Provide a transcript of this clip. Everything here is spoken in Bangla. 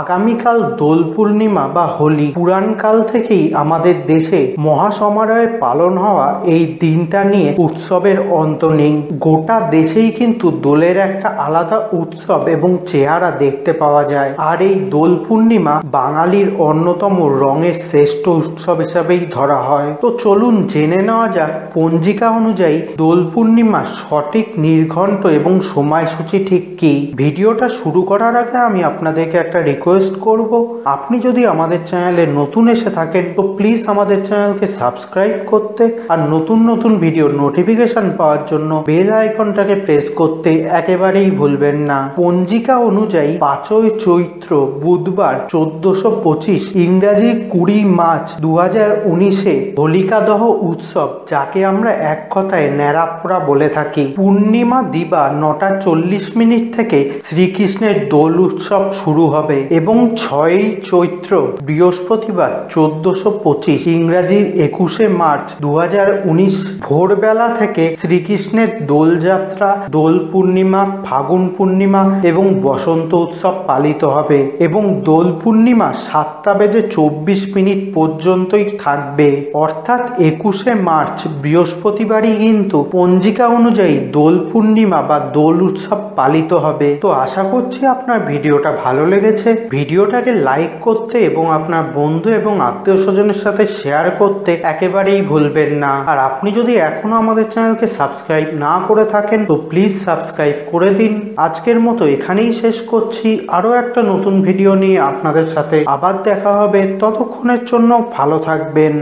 আগামীকাল দোল পূর্ণিমা বা হোলি পুরাণকাল থেকেই আমাদের দেশে মহাসমারোহে পালন হওয়া এই দিনটা নিয়ে উৎসবের অন্ত নেই। গোটা দেশেই কিন্তু দোলের একটা আলাদা উৎসব এবং চেহারা দেখতে পাওয়া যায়। আর এই দোল পূর্ণিমা বাঙালির অন্যতম রঙের শ্রেষ্ঠ উৎসব হিসাবেই ধরা হয়। তো চলুন জেনে নেওয়া যাক পঞ্জিকা অনুযায়ী দোল পূর্ণিমার সঠিক নির্ঘণ্ট এবং সময়সূচি ঠিক কি? ভিডিওটা শুরু করার আগে আমি আপনাদেরকে একটা রিকোয়েস্ট করব। আপনি যদি আমাদের চ্যানেলে নতুন এসে থাকেন, তো প্লিজ আমাদের চ্যানেলকে সাবস্ক্রাইব করতে আর নতুন নতুন ভিডিওর নোটিফিকেশন পাওয়ার জন্য বেল আইকনটাকে প্রেস করতে একেবারেই ভুলবেন না। পঞ্জিকা অনুযায়ী পাঁচই চৈত্র বুধবার চোদ্দশো পঁচিশ ইংরাজি কুড়ি মার্চ দু হাজার উনিশে হোলিকা দহ উৎসব, যাকে আমরা এক কথায় ন্যাড়াপোড়া বলে থাকি। পূর্ণিমা দিবা নটা চল্লিশ মিনিট থেকে শ্রীকৃষ্ণের দোল উৎসব শুরু হবে। এবং ছয়ই চৈত্র বৃহস্পতিবার চোদ্দশো পঁচিশ ইংরাজির একুশে মার্চ দু হাজার উনিশ ভোরবেলা থেকে শ্রীকৃষ্ণের দোলযাত্রা দোল পূর্ণিমা ফাগুন পূর্ণিমা এবং বসন্ত উৎসব পালিত হবে এবং দোল পূর্ণিমা সাতটা বেজে চব্বিশ মিনিট পর্যন্তই থাকবে। অর্থাৎ একুশে মার্চ বৃহস্পতিবারই কিন্তু পঞ্জিকা অনুযায়ী দোল পূর্ণিমা বা দোল উৎসব পালিত হবে। তো আশা করছি আপনার ভিডিওটা ভালো লেগেছে। ভিডিওটাকে লাইক করতে এবং আপনার বন্ধু এবং আত্মীয় স্বজনের সাথে শেয়ার করতে একেবারেই ভুলবেন না। আর আপনি যদি এখনও আমাদের চ্যানেলকে সাবস্ক্রাইব না করে থাকেন, তো প্লিজ সাবস্ক্রাইব করে দিন। আজকের মতো এখানেই শেষ করছি। আরও একটা নতুন ভিডিও নিয়ে আপনাদের সাথে আবার দেখা হবে। ততক্ষণের জন্য ভালো থাকবেন।